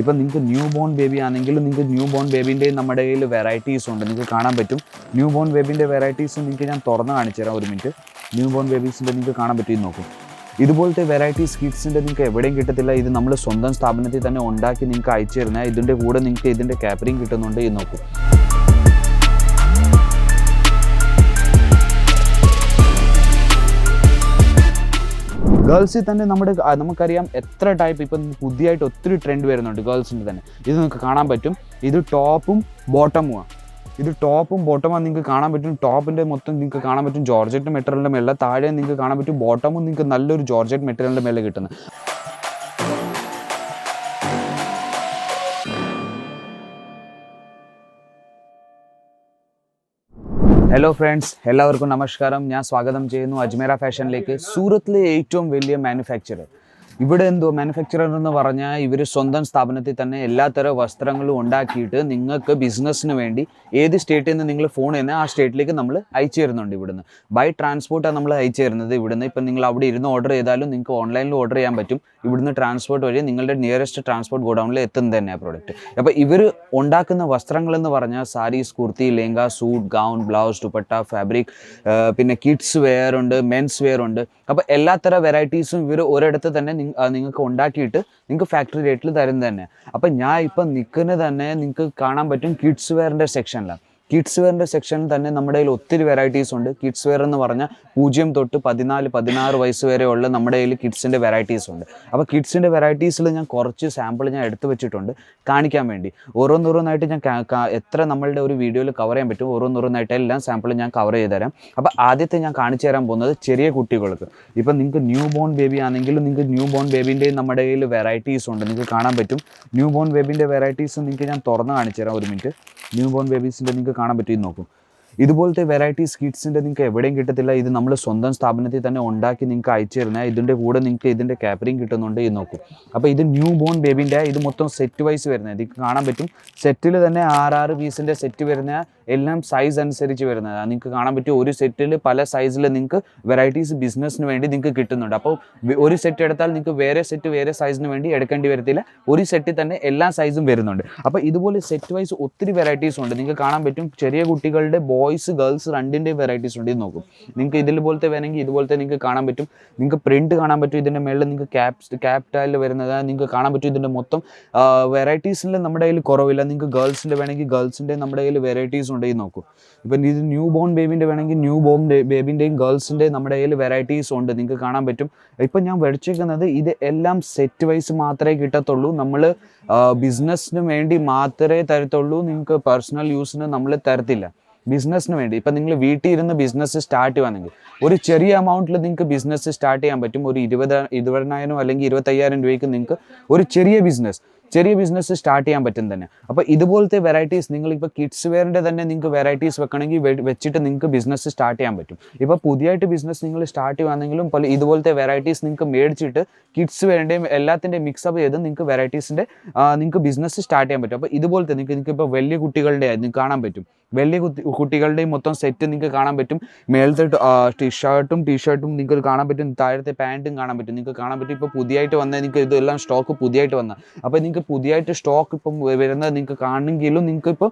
ഇപ്പം നിങ്ങൾക്ക് new born baby ആണെങ്കിൽ നിങ്ങൾക്ക് ന്യൂ ബോൺ ബേബിന്റെ നമ്മുടെ കയ്യിൽ വെറൈറ്റീസ് ഉണ്ട്. നിങ്ങൾക്ക് കാണാൻ പറ്റും. ന്യൂ ബോൺ ബേബിന്റെ വെറൈറ്റീസ് നിങ്ങൾക്ക് ഞാൻ തുറന്ന് കാണിച്ചു തരാം ഒരു മിനിറ്റ് ന്യൂ ബോൺ ബേബീസിന്റെ നിങ്ങൾക്ക് കാണാൻ പറ്റും. നോക്കും. ഇതുപോലത്തെ വെറൈറ്റീസ് കിഡ്സിന്റെ നിങ്ങൾക്ക് എവിടെയും കിട്ടത്തില്ല. ഇത് നമ്മൾ സ്വന്തം സ്ഥാപനത്തിൽ തന്നെ ഉണ്ടാക്കി നിങ്ങൾക്ക് അയച്ചു തരുന്ന ഇതിന്റെ കൂടെ നിങ്ങൾക്ക് ഇതിന്റെ ക്യാപ്പറിങ് കിട്ടുന്നുണ്ട്. ഇത് നോക്കും. ഗേൾസിൽ തന്നെ നമ്മുടെ നമുക്കറിയാം എത്ര ടൈപ്പ് ഇപ്പം പുതിയതായിട്ട് ഒത്തിരി ട്രെൻഡ് വരുന്നുണ്ട് ഗേൾസിന്റെ തന്നെ. ഇത് നിങ്ങൾക്ക് കാണാൻ പറ്റും. ഇത് ടോപ്പും ബോട്ടമുമാണ് ഇത് ടോപ്പും ബോട്ടമാണ് നിങ്ങൾക്ക് കാണാൻ പറ്റും. ടോപ്പിന്റെ മൊത്തം നിങ്ങൾക്ക് കാണാൻ പറ്റും. ജോർജറ്റ് മെറ്റീരിയലിന്റെ മേലെ താഴെ നിങ്ങൾക്ക് കാണാൻ പറ്റും. ബോട്ടമും നിങ്ങൾക്ക് നല്ലൊരു ജോർജറ്റ് മെറ്റീരിയലിന്റെ മേലെ കിട്ടുന്നത്. ഹലോ ഫ്രണ്ട്സ് എല്ലാവർക്കും നമസ്കാരം. ഞാൻ സ്വാഗതം ചെയ്യുന്നു അജ്മേര ഫാഷനിലേക്ക്. സൂറത്തിലെ ഏറ്റവും വലിയ മാനുഫാക്ചറർ ഇവിടെ എന്തോ മാനുഫാക്ചറർ എന്ന് പറഞ്ഞാൽ ഇവർ സ്വന്തം സ്ഥാപനത്തിൽ തന്നെ എല്ലാത്തരം വസ്ത്രങ്ങളും ഉണ്ടാക്കിയിട്ട് നിങ്ങൾക്ക് ബിസിനസ്സിന് വേണ്ടി ഏത് സ്റ്റേറ്റിൽ നിന്ന് നിങ്ങൾ ഫോൺ ചെയ്യുന്നത് ആ സ്റ്റേറ്റിലേക്ക് നമ്മൾ അയച്ചു തരുന്നുണ്ട് ഇവിടുന്ന്. ബൈ ട്രാൻസ്പോർട്ടാണ് നമ്മൾ അയച്ചു തരുന്നത് ഇവിടുന്ന്. ഇപ്പം നിങ്ങൾ അവിടെ ഇരുന്ന് ഓർഡർ ചെയ്താലും നിങ്ങൾക്ക് ഓൺലൈനിൽ ഓർഡർ ചെയ്യാൻ പറ്റും. ഇവിടുന്ന് ട്രാൻസ്പോർട്ട് വഴി നിങ്ങളുടെ നിയറസ്റ്റ് ട്രാൻസ്പോർട്ട് ഗോഡൗണിൽ എത്തുന്നത് തന്നെയാണ് പ്രോഡക്റ്റ് അപ്പോൾ ഇവർ ഉണ്ടാക്കുന്ന വസ്ത്രങ്ങൾ എന്ന് പറഞ്ഞാൽ sarees kurti lehenga suit gown blouse dupatta fabric പിന്നെ കിഡ്സ് വെയർ ഉണ്ട് മെൻസ് വെയർ ഉണ്ട്. അപ്പോൾ എല്ലാത്തരം വെറൈറ്റീസും ഇവർ ഒരിടത്ത് തന്നെ നിങ്ങൾക്ക് ഉണ്ടാക്കിയിട്ട് നിങ്ങൾക്ക് ഫാക്ടറി റേറ്റിൽ തരുന്നത് തന്നെ. അപ്പം ഞാൻ ഇപ്പം നിൽക്കുന്നത് തന്നെ നിങ്ങൾക്ക് കാണാൻ പറ്റും കിഡ്സ് വെയറിന്റെ സെക്ഷനിലാണ് കിഡ്സ് വെയറിന്റെ സെക്ഷനിൽ തന്നെ നമ്മുടെ കയ്യിൽ ഒത്തിരി വെറൈറ്റീസ് ഉണ്ട്. കിഡ്സ് വെയർ എന്ന് പറഞ്ഞാൽ പൂജ്യം തൊട്ട് പതിനാല് പതിനാറ് വയസ്സ് വരെയുള്ള നമ്മുടെ കയ്യിൽ കിഡ്സിന്റെ വെറൈറ്റീസ് ഉണ്ട്. അപ്പോൾ കിഡ്സിന്റെ വെറൈറ്റീസിൽ ഞാൻ കുറച്ച് സാമ്പിൾ ഞാൻ എടുത്തു വെച്ചിട്ടുണ്ട് കാണിക്കാൻ വേണ്ടി. ഓരോന്നോരോന്നായിട്ട് ഞാൻ എത്ര നമ്മളുടെ ഒരു വീഡിയോയിൽ കവർ ചെയ്യാൻ പറ്റും ഓരോന്നോരോന്നായിട്ട് എല്ലാം സാമ്പിൾ ഞാൻ കവർ ചെയ്ത് തരാം. അപ്പോൾ ആദ്യത്തെ ഞാൻ കാണിച്ചു തരാൻ പോകുന്നത് ചെറിയ കുട്ടികൾക്ക്. ഇപ്പം നിങ്ങൾക്ക് ന്യൂ ബോൺ ബേബി ആണെങ്കിലും നിങ്ങൾക്ക് ന്യൂ ബോൺ ബേബിന്റെ നമ്മുടെ കയ്യിൽ വെറൈറ്റീസ് ഉണ്ട്. നിങ്ങൾക്ക് കാണാൻ പറ്റും. ന്യൂ ബോൺ ബേബിന്റെ വെറൈറ്റീസ് നിങ്ങൾക്ക് ഞാൻ തുറന്ന് കാണിച്ചു തരാം ഒരു മിനിറ്റ് ന്യൂ ബോൺ ബേബീസിന്റെ നിങ്ങൾക്ക് കാണാൻ പറ്റുമെന്ന് നോക്കും. ഇതുപോലത്തെ വെറൈറ്റീസ് കിഡ്സിന്റെ നിങ്ങൾക്ക് എവിടെയും കിട്ടത്തില്ല. ഇത് നമ്മൾ സ്വന്തം സ്ഥാപനത്തിൽ തന്നെ ഉണ്ടാക്കി നിങ്ങൾക്ക് അയച്ചു തരുന്നത് ഇതിന്റെ കൂടെ നിങ്ങൾക്ക് ഇതിന്റെ കാപ്പറിങ് കിട്ടുന്നുണ്ട് ഇത് നോക്കും. അപ്പോൾ ഇത് ന്യൂ ബോൺ ബേബിന്റെ ഇത് മൊത്തം സെറ്റ് വൈസ് വരുന്നത്. ഇത് കാണാൻ പറ്റും. സെറ്റിൽ തന്നെ ആറാറ് പീസിന്റെ സെറ്റ് വരുന്ന എല്ലാം സൈസ് അനുസരിച്ച് വരുന്നത്. നിങ്ങൾക്ക് കാണാൻ പറ്റും ഒരു സെറ്റിൽ പല സൈസിൽ നിങ്ങൾക്ക് വെറൈറ്റീസ് ബിസിനസ്സിന് വേണ്ടി നിങ്ങൾക്ക് കിട്ടുന്നുണ്ട്. അപ്പോൾ ഒരു സെറ്റ് എടുത്താൽ നിങ്ങൾക്ക് വേറെ സെറ്റ് വേറെ സൈസിന് വേണ്ടി എടുക്കേണ്ടി വരത്തില്ല. ഒരു സെറ്റിൽ തന്നെ എല്ലാ സൈസും വരുന്നുണ്ട്. അപ്പോൾ ഇതുപോലെ സെറ്റ് വൈസ് ഒത്തിരി വെറൈറ്റീസ് ഉണ്ട്. നിങ്ങൾക്ക് കാണാൻ പറ്റും. ചെറിയ കുട്ടികളുടെ ബോയ്സ് ഗേൾസ് രണ്ടിന്റെയും വെറൈറ്റീസ് ഉണ്ട്. ഇത് നോക്കും. നിങ്ങൾക്ക് ഇതിൽ പോലത്തെ വേണമെങ്കിൽ ഇതുപോലത്തെ നിങ്ങൾക്ക് കാണാൻ പറ്റും. നിങ്ങൾക്ക് പ്രിന്റ് കാണാൻ പറ്റും ഇതിന്റെ മേളിൽ. നിങ്ങൾക്ക് ക്യാപ് ക്യാപ് ടൈലിൽ വരുന്നത് നിങ്ങൾക്ക് കാണാൻ പറ്റും ഇതിന്റെ മൊത്തം. വെറൈറ്റീസിൽ നമ്മുടെ കയ്യിൽ കുറവില്ല. നിങ്ങൾക്ക് ഗേൾസിന്റെ വേണമെങ്കിൽ ഗേൾസിന്റെ നമ്മുടെ കയ്യിൽ വെറൈറ്റീസ് ഉണ്ട്. ഈ നോക്കൂ. ഇപ്പം ഇത് ന്യൂ ബോൺ ബേബിന്റെ വേണമെങ്കിൽ ന്യൂ ബോൺ ബേബിന്റെയും ഗേൾസിന്റെ നമ്മുടെ കയ്യിൽ വെറൈറ്റീസ് ഉണ്ട്. നിങ്ങൾക്ക് കാണാൻ പറ്റും. ഇപ്പം ഞാൻ വെടിച്ചേക്കുന്നത് ഇത് എല്ലാം സെറ്റ് വൈസ് മാത്രമേ കിട്ടത്തുള്ളൂ. നമ്മൾ ബിസിനസ്സിന് വേണ്ടി മാത്രമേ തരത്തുള്ളൂ. നിങ്ങൾക്ക് പേഴ്സണൽ യൂസിന് നമ്മൾ തരത്തില്ല. ബിസിനസ്സിന് വേണ്ടി. ഇപ്പം നിങ്ങൾ വീട്ടിൽ ഇരുന്ന് ബിസിനസ് സ്റ്റാർട്ട് ചെയ്യുകയാണെങ്കിൽ ഒരു ചെറിയ എമൗണ്ടിൽ നിങ്ങൾക്ക് ബിസിനസ് സ്റ്റാർട്ട് ചെയ്യാൻ പറ്റും. ഒരു ഇരുപത് ഇരുപതിനായിരം അല്ലെങ്കിൽ ഇരുപത്തയ്യായിരം രൂപയ്ക്ക് നിങ്ങൾക്ക് ഒരു ചെറിയ ബിസിനസ് ചെറിയ ബിസിനസ് സ്റ്റാർട്ട് ചെയ്യാൻ പറ്റും തന്നെ. അപ്പോൾ ഇതുപോലത്തെ വെറൈറ്റീസ് നിങ്ങൾ നിങ്ങളിപ്പോൾ കിഡ്സ് വെയറിന്റെ തന്നെ നിങ്ങൾക്ക് വെറൈറ്റീസ് വെക്കണമെങ്കിൽ വെച്ചിട്ട് നിങ്ങൾക്ക് ബിസിനസ് സ്റ്റാർട്ട് ചെയ്യാൻ പറ്റും. ഇപ്പോൾ പുതിയതായിട്ട് ബിസിനസ് നിങ്ങൾ സ്റ്റാർട്ട് ചെയ്യുകയാണെങ്കിലും പല ഇതുപോലത്തെ വെറൈറ്റീസ് നിങ്ങൾക്ക് മേടിച്ചിട്ട് കിഡ്സ് വെയറിന്റെയും എല്ലാത്തിന്റെയും മിക്സപ്പ് ചെയ്ത് നിങ്ങൾക്ക് വെറൈറ്റീസിന്റെ നിങ്ങൾക്ക് ബിസിനസ് സ്റ്റാർട്ട് ചെയ്യാൻ പറ്റും. അപ്പോൾ ഇതുപോലത്തെ നിങ്ങൾക്ക് നിങ്ങൾക്ക് ഇപ്പോൾ വലിയ കുട്ടികളുടെ നിങ്ങൾക്ക് കാണാൻ പറ്റും. വലിയ കുട്ടി കുട്ടികളുടെയും മൊത്തം സെറ്റ് നിങ്ങൾക്ക് കാണാൻ പറ്റും. മേളത്തെ ടീഷർട്ടും ടീഷർട്ടും നിങ്ങൾക്ക് കാണാൻ പറ്റും. താഴത്തെ പാന്റും കാണാൻ പറ്റും. നിങ്ങൾക്ക് കാണാൻ പറ്റും. ഇപ്പോൾ പുതിയതായിട്ട് വന്ന നിങ്ങൾക്ക് ഇതെല്ലാം സ്റ്റോക്ക് പുതിയതായിട്ട് വന്ന. അപ്പോൾ നിങ്ങൾക്ക് പുതിയതായിട്ട് സ്റ്റോക്ക് ഇപ്പം വരുന്നത് നിങ്ങൾക്ക് കാണണമെങ്കിലും നിങ്ങൾക്ക് ഇപ്പോൾ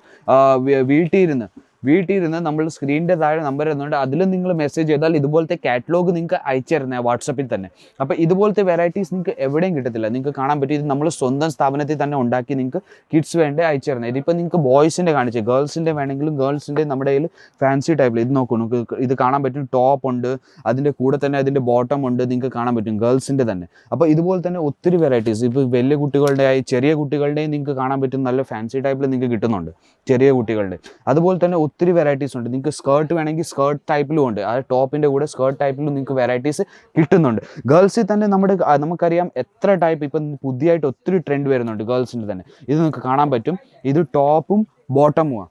വീട്ടിൽ ഇരുന്ന് വീട്ടിൽ ഇരുന്ന് നമ്മൾ സ്ക്രീനിന്റെ താഴെ നമ്പർ തന്നുകൊണ്ട് അതിലും നിങ്ങൾ മെസ്സേജ് ചെയ്താൽ ഇതുപോലത്തെ കാറ്റലോഗ് നിങ്ങൾക്ക് അയച്ചു തരുന്നത് വാട്സപ്പിൽ തന്നെ. അപ്പോൾ ഇതുപോലത്തെ വെറൈറ്റീസ് നിങ്ങൾക്ക് എവിടെയും കിട്ടത്തില്ല. നിങ്ങൾക്ക് കാണാൻ പറ്റും. ഇത് നമ്മൾ സ്വന്തം സ്ഥാപനത്തിൽ തന്നെ ഉണ്ടാക്കി നിങ്ങൾക്ക് കിഡ്സ് വേണ്ടി അയച്ചു തരുന്നത് ഇതിപ്പോൾ നിങ്ങൾക്ക് ബോയ്സിന്റെ കാണിച്ച് ഗേൾസിന്റെ വേണമെങ്കിലും ഗേൾസിന്റെ നമ്മുടെ കയ്യിൽ ഫാൻസി ടൈപ്പിൽ ഇത് നോക്കൂ. നിങ്ങൾക്ക് ഇത് കാണാൻ പറ്റും. ടോപ്പ് ഉണ്ട്. അതിന്റെ കൂടെ തന്നെ അതിന്റെ ബോട്ടം ഉണ്ട്. നിങ്ങൾക്ക് കാണാൻ പറ്റും. ഗേൾസിന്റെ തന്നെ. അപ്പോൾ ഇതുപോലെ തന്നെ ഒത്തിരി വെറൈറ്റീസ് ഇപ്പോൾ വലിയ കുട്ടികളുടെ ആയി ചെറിയ കുട്ടികളുടെയും നിങ്ങൾക്ക് കാണാൻ പറ്റും. നല്ല ഫാൻസി ടൈപ്പിൽ നിങ്ങൾക്ക് കിട്ടുന്നുണ്ട്. ചെറിയ കുട്ടികളുടെ. അതുപോലെ തന്നെ ഒത്തിരി വെറൈറ്റീസ് ഉണ്ട്. നിങ്ങൾക്ക് സ്കേർട്ട് വേണമെങ്കിൽ സ്കേർട്ട് ടൈപ്പിലും ഉണ്ട്. ആ ടോപ്പിന്റെ കൂടെ സ്കേർട്ട് ടൈപ്പിലും നിങ്ങൾക്ക് വെറൈറ്റീസ് കിട്ടുന്നുണ്ട്. ഗേൾസിൽ തന്നെ നമ്മുടെ നമുക്കറിയാം എത്ര ടൈപ്പ് ഇപ്പം പുതിയതായിട്ട് ഒത്തിരി ട്രെൻഡ് വരുന്നുണ്ട് ഗേൾസിന്റെ തന്നെ. ഇത് നിങ്ങൾക്ക് കാണാൻ പറ്റും. ഇത് ടോപ്പും ബോട്ടമുമാണ്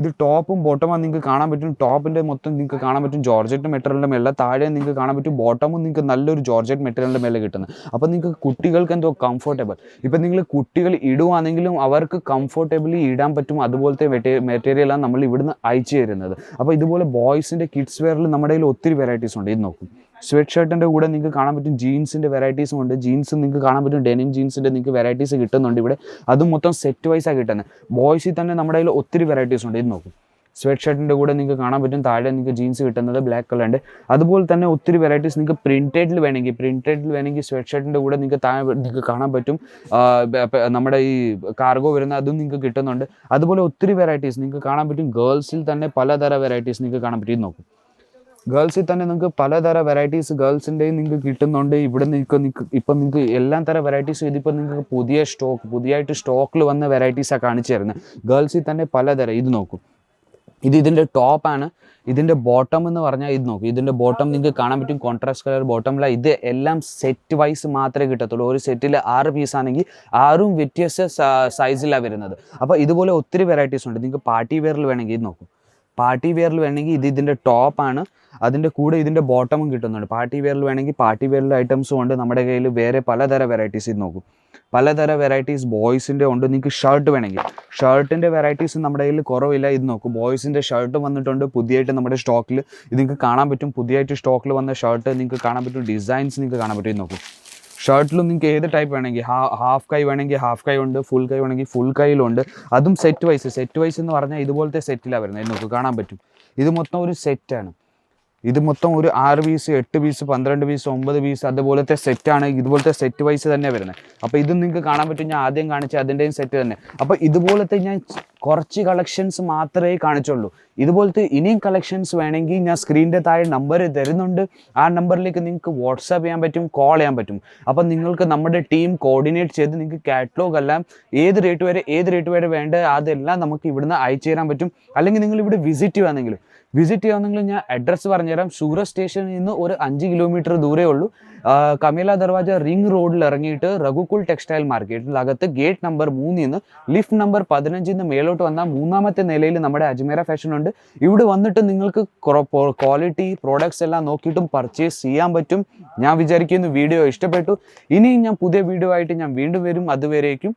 ഇത് ടോപ്പും ബോട്ടമാണ് നിങ്ങൾക്ക് കാണാൻ പറ്റും. ടോപ്പിന്റെ മൊത്തം നിങ്ങൾക്ക് കാണാൻ പറ്റും ജോർജറ്റ് മെറ്റീരിയലിന്റെ മേലെ താഴെ നിങ്ങൾക്ക് കാണാൻ പറ്റും ബോട്ടമും നിങ്ങൾക്ക് നല്ലൊരു ജോർജറ്റ് മെറ്റീരിയലിന്റെ മേലെ കിട്ടുന്നത്. അപ്പോൾ നിങ്ങൾക്ക് കുട്ടികൾക്ക് എന്തോ കംഫർട്ടബിൾ ഇപ്പം നിങ്ങൾ കുട്ടികൾ ഇടുവാണെങ്കിലും അവർക്ക് കംഫർട്ടബിളി ഇടാൻ പറ്റും അതുപോലത്തെ മെറ്റീരിയലാണ് നമ്മൾ ഇവിടുന്ന് അയച്ചു തരുന്നത്. അപ്പോൾ ഇതുപോലെ ബോയ്സിന്റെ കിഡ്സ് വെയറിൽ നമ്മുടെ കയ്യിൽ ഒത്തിരി വെറൈറ്റീസ് ഉണ്ട്. ഇത് നോക്കും. സ്വെറ്റ് ഷർട്ടിന്റെ കൂടെ നിങ്ങൾക്ക് കാണാൻ പറ്റും ജീൻസിന്റെ വെറൈറ്റീസും ഉണ്ട്. ജീൻസ് നിങ്ങൾക്ക് കാണാൻ പറ്റും ഡെനിം ജീൻസിന്റെ നിങ്ങൾക്ക് വെറൈറ്റീസ് കിട്ടുന്നുണ്ട് ഇവിടെ. അത് മൊത്തം സെറ്റ് വൈസാണ് കിട്ടുന്നത്. ബോയ്സിൽ തന്നെ നമ്മുടെ കയ്യിൽ ഒത്തിരി വെറൈറ്റീസ് ഉണ്ട്. ഇത് നോക്കും. സ്വെറ്റ് ഷർട്ടിന്റെ കൂടെ നിങ്ങൾക്ക് കാണാൻ പറ്റും. താഴെ നിങ്ങൾക്ക് ജീൻസ് കിട്ടുന്നത് ബ്ലാക്ക് കളർ ഉണ്ട്. അതുപോലെ തന്നെ ഒത്തിരി വെറൈറ്റീസ് നിങ്ങൾക്ക് പ്രിന്റഡിൽ വേണമെങ്കിൽ പ്രിന്റഡിൽ വേണമെങ്കിൽ സ്വെറ്റ് ഷർട്ടിന്റെ കൂടെ നിങ്ങൾക്ക് താഴെ നിങ്ങൾക്ക് കാണാൻ പറ്റും. നമ്മുടെ ഈ കാർഗോ വരുന്ന അതും നിങ്ങൾക്ക് കിട്ടുന്നുണ്ട്. അതുപോലെ ഒത്തിരി വെറൈറ്റീസ് നിങ്ങൾക്ക് കാണാൻ പറ്റും. ഗേൾസിൽ തന്നെ പലതരം വെറൈറ്റീസ് നിങ്ങൾക്ക് കാണാൻ പറ്റും. നോക്കും. ഗേൾസിൽ തന്നെ നിങ്ങൾക്ക് പലതരം വെറൈറ്റീസ് ഗേൾസിന്റെയും നിങ്ങൾക്ക് കിട്ടുന്നുണ്ട്. ഇവിടെ നിങ്ങൾക്ക് ഇപ്പം നിങ്ങൾക്ക് എല്ലാം തരം വെറൈറ്റീസ് ഇതിപ്പോൾ നിങ്ങൾക്ക് പുതിയ സ്റ്റോക്ക് പുതിയതായിട്ട് സ്റ്റോക്കിൽ വന്ന വെറൈറ്റീസാണ് കാണിച്ചു തരുന്നത് ഗേൾസിൽ തന്നെ പലതരം. ഇത് നോക്കും. ഇത് ഇതിന്റെ ടോപ്പാണ് ഇതിന്റെ ബോട്ടം എന്ന് പറഞ്ഞാൽ ഇത് നോക്കും. ഇതിന്റെ ബോട്ടം നിങ്ങൾക്ക് കാണാൻ പറ്റും. കോൺട്രാസ്റ്റ് കളർ ബോട്ടമില്ല ഇത് എല്ലാം സെറ്റ് വൈസ് മാത്രമേ കിട്ടത്തുള്ളൂ. ഒരു സെറ്റിൽ ആറ് പീസ് ആണെങ്കിൽ ആറും വ്യത്യസ്ത സൈസിലാണ് വരുന്നത്. അപ്പോൾ ഇതുപോലെ ഒത്തിരി വെറൈറ്റീസ് ഉണ്ട്. നിങ്ങൾക്ക് പാർട്ടി വെയറിൽ വേണമെങ്കിൽ ഇത് നോക്കും. പാർട്ടി വെയറിൽ വേണമെങ്കിൽ ഇത് ഇതിന്റെ ടോപ്പാണ് അതിന്റെ കൂടെ ഇതിന്റെ ബോട്ടമും കിട്ടുന്നുണ്ട്. പാർട്ടി വെയറിൽ വേണമെങ്കിൽ പാർട്ടി വെയറിൽ ഐറ്റംസും ഉണ്ട് നമ്മുടെ കയ്യിൽ വേറെ പലതര വെറൈറ്റീസ് ഇത് നോക്കും. പലതര വെറൈറ്റീസ് ബോയ്സിന്റെ ഉണ്ട്. നിങ്ങൾക്ക് ഷർട്ട് വേണമെങ്കിൽ. ഷർട്ടിന്റെ വെറൈറ്റീസ് നമ്മുടെ കയ്യിൽ കുറവില്ല. ഇത് നോക്കും. ബോയ്സിന്റെ ഷർട്ട് വന്നിട്ടുണ്ട് പുതിയതായിട്ട് നമ്മുടെ സ്റ്റോക്കിൽ. ഇത് നിങ്ങൾക്ക് കാണാൻ പറ്റും. പുതിയതായിട്ട് സ്റ്റോക്കിൽ വന്ന ഷർട്ട് നിങ്ങൾക്ക് കാണാൻ പറ്റും. ഡിസൈൻസ് നിങ്ങൾക്ക് കാണാൻ പറ്റും. ഇത് നോക്കും. ഷർട്ടിലും നിങ്ങൾക്ക് ഏത് ടൈപ്പ് വേണമെങ്കിൽ? ഹാഫ് കൈ വേണമെങ്കിൽ ഹാഫ് കൈ ഉണ്ട് ഫുൾ കൈ വേണമെങ്കിൽ ഫുൾ കൈയിലുണ്ട് അതും സെറ്റ് വൈസ് സെറ്റ് വൈസ് എന്ന് പറഞ്ഞാൽ ഇതുപോലത്തെ സെറ്റിലാണ് വരുന്നത്. നിങ്ങൾക്ക് കാണാൻ പറ്റും. ഇത് മൊത്തം ഒരു സെറ്റാണ് ഇത് മൊത്തം ഒരു ആറ് പീസ് എട്ട് പീസ് പന്ത്രണ്ട് പീസ് ഒമ്പത് പീസ് അതുപോലത്തെ സെറ്റാണ് ഇതുപോലത്തെ സെറ്റ് വൈസ് തന്നെ വരുന്നത്. അപ്പോൾ ഇത് നിങ്ങൾക്ക് കാണാൻ പറ്റും. ഞാൻ ആദ്യം കാണിച്ച അതിന്റെയും സെറ്റ് തന്നെ. അപ്പോൾ ഇതുപോലത്തെ ഞാൻ കുറച്ച് കളക്ഷൻസ് മാത്രമേ കാണിച്ചുള്ളൂ. ഇതുപോലത്തെ ഇനിയും കളക്ഷൻസ് വേണമെങ്കിൽ ഞാൻ സ്ക്രീനിന്റെ താഴെ നമ്പർ തരുന്നുണ്ട്. ആ നമ്പറിലേക്ക് നിങ്ങൾക്ക് വാട്സാപ്പ് ചെയ്യാൻ പറ്റും കോൾ ചെയ്യാൻ പറ്റും. അപ്പം നിങ്ങൾക്ക് നമ്മുടെ ടീം കോർഡിനേറ്റ് ചെയ്ത് നിങ്ങൾക്ക് കാറ്റലോഗ് എല്ലാം ഏത് റേറ്റ് വരെ ഏത് റേറ്റ് വരെ വേണ്ട അതെല്ലാം നമുക്ക് ഇവിടുന്ന് അയച്ചു തരാൻ പറ്റും. അല്ലെങ്കിൽ നിങ്ങൾ ഇവിടെ വിസിറ്റ് ചെയ്യുകയാണെങ്കിലും വിസിറ്റ് ചെയ്യുകയാണെങ്കിൽ ഞാൻ അഡ്രസ്സ് പറഞ്ഞുതരാം. സൂറത്ത് സ്റ്റേഷനിൽ നിന്ന് ഒരു അഞ്ച് കിലോമീറ്റർ ദൂരേ ഉള്ളൂ. കമേല ദർവാജ റിംഗ് റോഡിൽ ഇറങ്ങിയിട്ട് റഘുക്കുൾ ടെക്സ്റ്റൈൽ മാർക്കറ്റിനകത്ത് ഗേറ്റ് നമ്പർ മൂന്നിൽ നിന്ന് ലിഫ്റ്റ് നമ്പർ പതിനഞ്ചിൽ നിന്ന് മേലോട്ട് വന്നാൽ മൂന്നാമത്തെ നിലയിൽ നമ്മുടെ അജ്മേര ഫാഷൻ ഉണ്ട്. ഇവിടെ വന്നിട്ട് നിങ്ങൾക്ക് ക്വാളിറ്റി പ്രോഡക്ട്സ് എല്ലാം നോക്കിയിട്ടും പർച്ചേസ് ചെയ്യാൻ പറ്റും. ഞാൻ വിചാരിക്കുന്നു വീഡിയോ ഇഷ്ടപ്പെട്ടു. ഇനിയും ഞാൻ പുതിയ വീഡിയോ ആയിട്ട് ഞാൻ വീണ്ടും വരും. അതുവരേക്കും